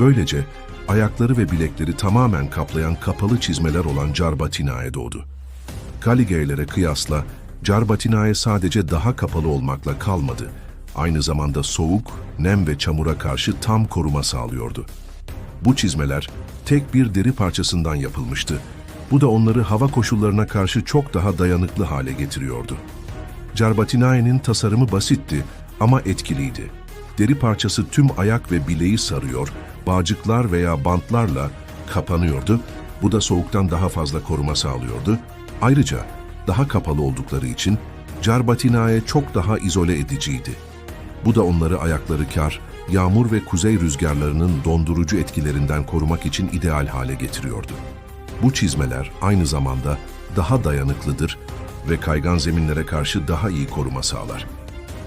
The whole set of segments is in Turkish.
Böylece ayakları ve bilekleri tamamen kaplayan kapalı çizmeler olan Carbatinae doğdu. Kaligeylere kıyasla Carbatinae sadece daha kapalı olmakla kalmadı. Aynı zamanda soğuk, nem ve çamura karşı tam koruma sağlıyordu. Bu çizmeler tek bir deri parçasından yapılmıştı. Bu da onları hava koşullarına karşı çok daha dayanıklı hale getiriyordu. Carbatinae'nin tasarımı basitti ama etkiliydi. Deri parçası tüm ayak ve bileği sarıyor, bağcıklar veya bantlarla kapanıyordu. Bu da soğuktan daha fazla koruma sağlıyordu. Ayrıca daha kapalı oldukları için Carbatinae çok daha izole ediciydi. Bu da onları ayakları kar, yağmur ve kuzey rüzgarlarının dondurucu etkilerinden korumak için ideal hale getiriyordu. Bu çizmeler aynı zamanda daha dayanıklıdır ve kaygan zeminlere karşı daha iyi koruma sağlar.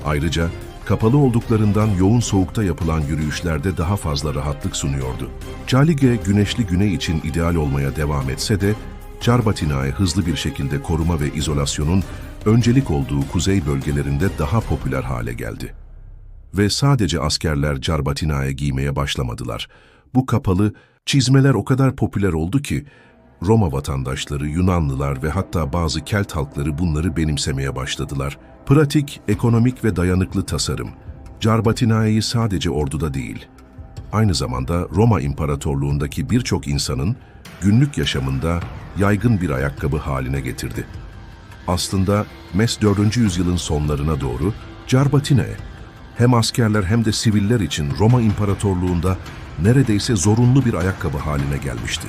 Ayrıca kapalı olduklarından yoğun soğukta yapılan yürüyüşlerde daha fazla rahatlık sunuyordu. Calige güneşli güney için ideal olmaya devam etse de Carbatinae hızlı bir şekilde koruma ve izolasyonun öncelik olduğu kuzey bölgelerinde daha popüler hale geldi. Ve sadece askerler Carbatinae giymeye başlamadılar. Bu kapalı çizmeler o kadar popüler oldu ki Roma vatandaşları, Yunanlılar ve hatta bazı Kelt halkları bunları benimsemeye başladılar. Pratik, ekonomik ve dayanıklı tasarım. Carbatinae'yi sadece orduda değil, aynı zamanda Roma İmparatorluğundaki birçok insanın günlük yaşamında yaygın bir ayakkabı haline getirdi. Aslında Mes 4. yüzyılın sonlarına doğru Carbatinae hem askerler hem de siviller için Roma İmparatorluğunda neredeyse zorunlu bir ayakkabı haline gelmişti.